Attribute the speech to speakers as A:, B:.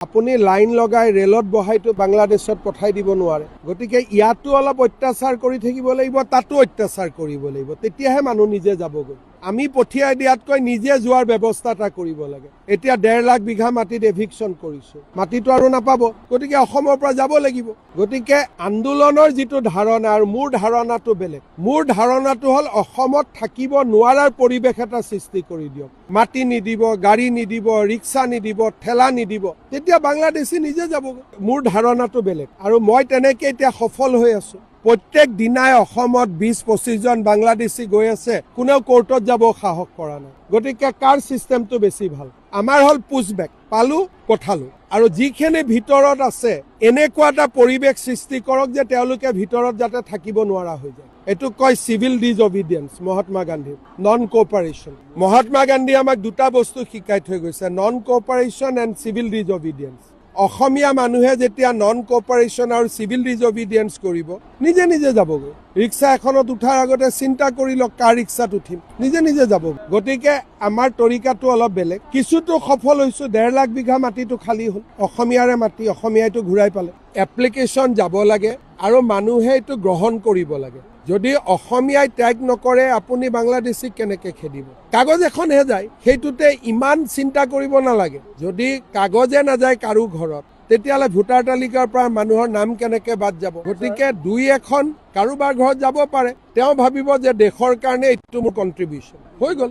A: আপুনি লাইন লগাই ৰেলত বহাইতো বাংলাদেশত পঠাই দিব নোৱাৰে। গতিকে ইয়াতো অলপ অত্যাচাৰ কৰি থাকিব লাগিব তাতো অত্যাচাৰ কৰিব লাগিব। তেতিয়াহে মানুহ নিজে যাবগৈ। আমি পঠিয়াই দিয়াতকৈ নিজে যোৱাৰ ব্যৱস্থা এটা কৰিব লাগে। এতিয়া ডেৰ লাখ বিঘা মাটিত এভিকশ্যন কৰিছো। মাটিটো আৰু নাপাব গতিকে অসমৰ পৰা যাব লাগিব। গতিকে আন্দোলনৰ যিটো ধাৰণা আৰু মোৰ ধাৰণাটো বেলেগ। মোৰ ধাৰণাটো হ'ল অসমত থাকিব নোৱাৰাৰ পৰিৱেশ এটা সৃষ্টি কৰি দিয়ক। মাটি নিদিব গাড়ী নিদিব ৰিক্সা নিদিব ঠেলা নিদিব। তেতিয়া বাংলাদেশী নিজে যাব মোৰ ধাৰণাটো বেলেগ। আৰু মই তেনেকে এতিয়া সফল হৈ আছো। প্ৰত্যেক দিনাই অসমত বিশ পঁচিছজন বাংলাদেশী গৈ আছে। কোনেও কোৰ্টত যাব সাহস কৰা নাই। গতিকে কাৰ ছিষ্টেমটো বেছি ভাল? আমাৰ হ'ল পুছবেক পালো পঠালো। আৰু যিখিনি ভিতৰত আছে এনেকুৱা এটা পৰিৱেশ সৃষ্টি কৰক যে তেওঁলোকে ভিতৰত যাতে থাকিব নোৱাৰা হৈ যায়। এইটো কয় চিভিল ডিজ অবিডিয়েঞ্চ মহাত্মা গান্ধীৰ। নন কোঅপাৰেশ্যন মহাত্মা গান্ধীয়ে আমাক দুটা বস্তু শিকাই থৈ গৈছে non cooperation and civil disobedience Assamese মানুহে যেতিয়া নন কোঅপাৰেশ্যন আৰু চিভিল ডিজঅবিডিয়েঞ্চ কৰিব, নিজে নিজে যাবগৈ। ৰিক্সা এখনত উঠাৰ আগতে চিন্তা কৰি লওক কাৰ ৰিক্সাত উঠিম। নিজে নিজে যাব গতিকে আমাৰ তৰিকাটো অলপ বেলেগ। কিছুতো সফল হৈছো ডেৰ লাখ বিঘা মাটিটো খালী হ'ল। অসমীয়াৰে মাটি, অসমীয়াইটো ঘূৰাই পালে। এপ্লিকেশ্যন যাব লাগে আৰু মানুহে এইটো গ্ৰহণ কৰিব লাগে। যদি অসমীয়াই ত্যাগ নকৰে আপুনি বাংলাদেশীক কেনেকে খেদিব? কাগজ এখনহে যায় সেইটোতে ইমান চিন্তা কৰিব নালাগে। যদি কাগজে নাযায় কাৰো ঘৰত তেতিয়াহ'লে ভোটাৰ তালিকাৰ পৰা মানুহৰ নাম কেনেকে বাদ যাব? গতিকে দুই এখন কাৰোবাৰ ঘৰত যাব পাৰে। তেওঁ ভাবিব যে দেশৰ কাৰণে এইটো মোৰ কণ্ট্ৰিবিউশ্যন হৈ গ'ল।